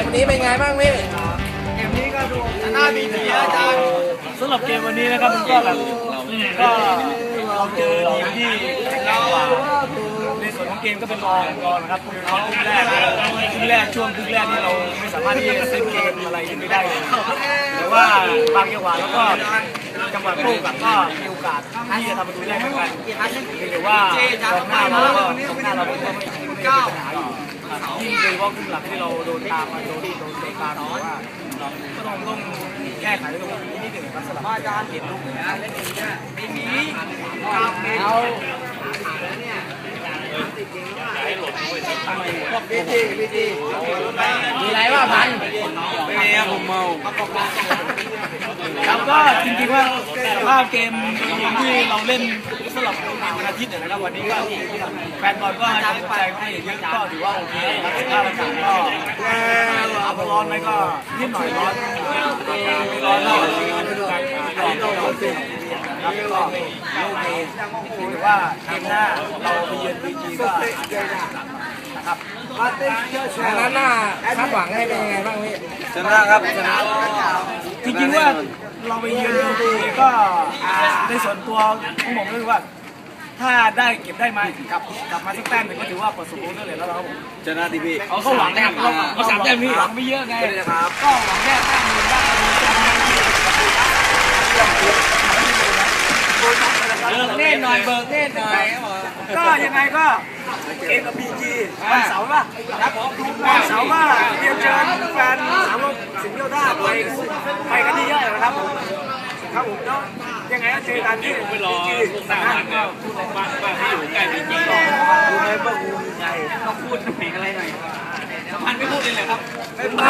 มวันนี้เป็นไงบ้างพี่เกมนี้ก็ดูน่ามีเสีอาจารย์สำหรับเกมวันนี้นะครับมันก็แบบก็เราเจอทีมที่แข็งแกร่งกว่าในส่วนของเกมก็เป็นรองรองนะครับคือเขาครึ่งแรกครึ่งแรกช่วงครึ่งแรกที่เราไม่สามารถที่จะเซตเกมอะไรยังไม่ได้เลยแต่ว่าบางจังหวะแล้วก็จังหวะโต้กับก็มีโอกาสที่จะทำประตูได้เหมือนกันหรือว่ากองหน้าเราก็กองหน้าเราก็ไม่ไม่ไม่มีปัญหาอยู่ ยิ่งโดยเฉพาะครึ่งหลังที่เราโดนตามมาโดนโดนเตะตามหรือว่าก็ต้องต้องแก้ไขตรงนี้นิดหนึ่งครับสำหรับอาจารย์เห็นลูกนะเล่นอย่างเงี้ยไม่มีเอามีอะไรว่าพันไม่มีครับผมเมา ครับก็จริงๆว่าแต่ว่าเกมที่เราเล่นสำหรับวันอาทิตย์เนี่ยนะครับวันนี้ก็แฟนบอลก็ให้กำลังใจให้เยอะก็ถือว่าโอเคครับสภาพอากาศก็เอาร้อนไหมก็นิดหน่อยร้อนไม่ร้อนเท่าร้อนเท่าไหร่ครับก็โอเคถือว่าเกมหน้าเราไปเยือนบีจีก็นะครับดังนั้นน่าคาดหวังให้เป็นยังไงบ้างพี่ชนะครับชนะจริงๆว่า เราไปเยือนบีจีก็ในส่วนตัวผมบอกเลยว่า ถ้าได้เก็บได้มากลับกลับมาสักแต้มหนึ่งก็ถือว่าประสบผลสำเร็จแล้วครับผมชนะดีพี่เอาเขาหวังนะครับเราเราสามแต้มพี่หวังไม่เยอะไงก็หวังแค่แต้มหนึ่งได้เบิกเน่หน่อยเบิกเน่หน่อยก็ยังไงก็เกมกับบีจีวันเสาร์ป่ะครับผมวันเสาร์ว่าเรียนเชิญแฟนสามโลกสิงห์โยธาไปไปกันเยอะๆนะครับผม ครับผมเนาะยังไงก็เจอกันที่บีจีสนามก็บ้านบ้านที่อยู่ใกล้บีจีก็ดูในบ้านกูไงต้องพูดเพลงอะไรหน่อยพันไม่พูดเลยเหรอครับไม่ไป